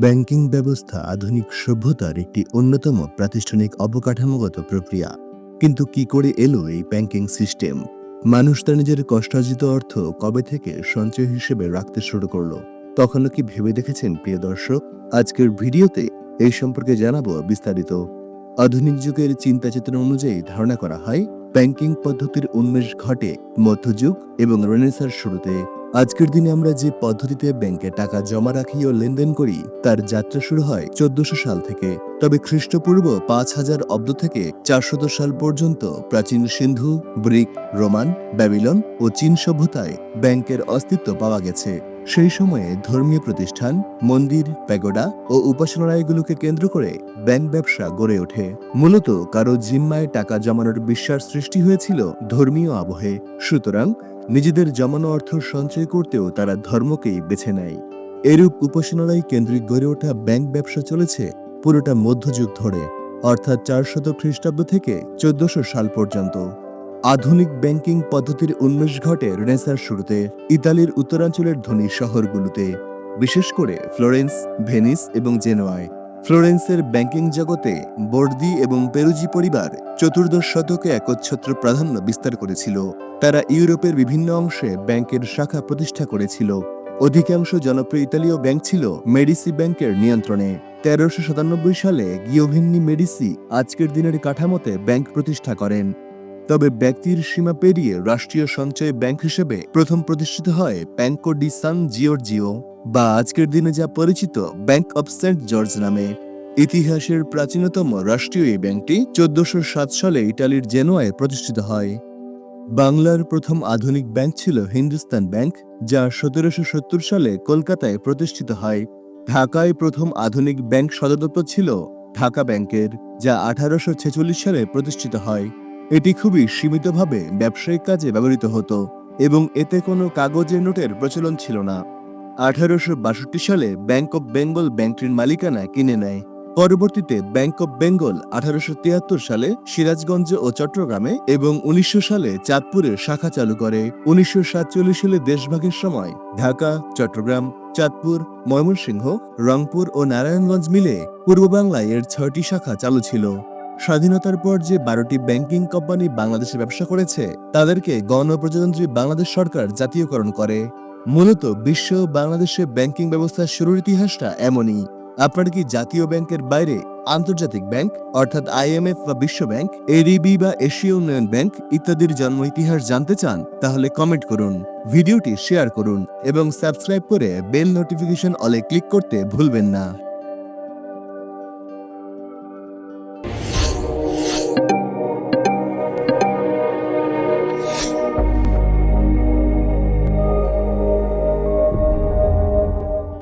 Banking ব্যবস্থা আধুনিক সভ্যতার একটি অন্যতম প্রাতিষ্ঠানিক অবকাঠামোগত প্রক্রিয়া। কিন্তু কি করে এলো এই ব্যাংকিং সিস্টেম? মানুষ তার নিজের কষ্টার্জিত অর্থ কবে থেকে সঞ্চয় হিসেবে রাখতে শুরু করল? তখনও কি ভেবে দেখেছেন প্রিয় দর্শক? আজকের ভিডিওতে এই সম্পর্কে জানাব বিস্তারিত। আধুনিক যুগের চিন্তা চেতনা অনুযায়ী ধারণা করা হয়, ব্যাংকিং পদ্ধতির উন্মেষ ঘটে মধ্যযুগ এবং রেনেসার শুরুতে। আজকের দিনে আমরা যে পদ্ধতিতে ব্যাংকে টাকা জমা রাখি ও লেনদেন করি, তার যাত্রা শুরু হয় চোদ্দশো সাল থেকে। তবে খ্রিস্টপূর্ব পাঁচ হাজার অব্দ থেকে চারশত সাল পর্যন্ত প্রাচীন সিন্ধু ব্রিক রোমান, ব্যাবিলন ও চীন সভ্যতায় ব্যাংকের অস্তিত্ব পাওয়া গেছে। সেই সময়ে ধর্মীয় প্রতিষ্ঠান, মন্দির, প্যাগোডা ও উপাসনালয়গুলোকে কেন্দ্র করে ব্যাংক ব্যবসা গড়ে ওঠে। মূলত কারও জিম্মায় টাকা জমানোর বিশ্বাস সৃষ্টি হয়েছিল ধর্মীয় আবহে। সুতরাং নিজেদের জমানো অর্থ সঞ্চয় করতেও তারা ধর্মকেই বেছে নেয়। এরূপ উপাসনালয় কেন্দ্রিক গড়ে ওঠা ব্যাংক ব্যবসা চলেছে পুরোটা মধ্যযুগ ধরে, অর্থাৎ চারশত খ্রিস্টাব্দ থেকে চোদ্দশো সাল পর্যন্ত। আধুনিক ব্যাংকিং পদ্ধতির উন্মেষ ঘটে রেনেসার শুরুতে, ইতালির উত্তরাঞ্চলের ধনী শহরগুলোতে, বিশেষ করে ফ্লোরেন্স, ভেনিস এবং জেনোয়ায়। ফ্লোরেন্সের ব্যাংকিং জগতে বর্দি এবং পেরুজি পরিবার চতুর্দশ শতকে একচ্ছত্র প্রাধান্য বিস্তার করেছিল। তারা ইউরোপের বিভিন্ন অংশে ব্যাংকের শাখা প্রতিষ্ঠা করেছিল। অধিকাংশ জনপ্রিয় ইতালীয় ব্যাংক ছিল মেডিসি ব্যাংকের নিয়ন্ত্রণে। তেরোশো সাতানব্বই সালে গিওভিন্নি মেডিসি আজকের দিনের কাঠামোতে ব্যাংক প্রতিষ্ঠা করেন। তবে ব্যক্তির সীমা পেরিয়ে রাষ্ট্রীয় সঞ্চয় ব্যাংক হিসেবে প্রথম প্রতিষ্ঠিত হয় ব্যাংকো ডি সান জিওর্জিও বা আজকের দিনে যা পরিচিত ব্যাংক অব সেন্ট জর্জ নামে। ইতিহাসের প্রাচীনতম রাষ্ট্রীয় এই ব্যাংকটি চোদ্দশো সাত সালে ইটালির জেনোয়ায় প্রতিষ্ঠিত হয়। বাংলার প্রথম আধুনিক ব্যাংক ছিল হিন্দুস্তান ব্যাংক, যা সতেরোশো সত্তর সালে কলকাতায় প্রতিষ্ঠিত হয়। ঢাকায় প্রথম আধুনিক ব্যাংক সদর ছিল ঢাকা ব্যাংকের, যা আঠারোশো ছেচল্লিশ সালে প্রতিষ্ঠিত হয়। এটি খুবই সীমিতভাবে ব্যবসায়িক কাজে ব্যবহৃত হতো এবং এতে কোনো কাগজের নোটের প্রচলন ছিল না। আঠারোশো বাষট্টি সালে ব্যাংক অব বেঙ্গল ব্যাংকটির মালিকানা কিনে নেয়। পরবর্তীতে ব্যাংক অব বেঙ্গল আঠারোশো তিয়াত্তর সালে সিরাজগঞ্জ ও চট্টগ্রামে এবং উনিশশো সালে চাঁদপুরে শাখা চালু করে। উনিশশো সাতচল্লিশ সালে দেশভাগের সময় ঢাকা, চট্টগ্রাম, চাঁদপুর, ময়মনসিংহ, রংপুর ও নারায়ণগঞ্জ মিলে পূর্ব বাংলায় এর ছয়টি শাখা চালু ছিল। স্বাধীনতার পর যে বারোটি ব্যাংকিং কোম্পানি বাংলাদেশে ব্যবসা করেছে, তাদেরকে গণপ্রজাতন্ত্রী বাংলাদেশ সরকার জাতীয়করণ করে। মূলত বিশ্ব বাংলাদেশে ব্যাংকিং ব্যবস্থার শুরুর ইতিহাসটা এমনই। আপনার কি জাতীয় ব্যাংকের বাইরে আন্তর্জাতিক ব্যাংক, অর্থাৎ আইএমএফ বা বিশ্ব ব্যাংক এডিবি বা এশীয় উন্নয়ন ব্যাংক ইত্যাদির জন্ম ইতিহাস জানতে চান, তাহলে কমেন্ট করুন, ভিডিওটি শেয়ার করুন এবং সাবস্ক্রাইব করে বেল নোটিফিকেশন অলে ক্লিক করতে ভুলবেন না।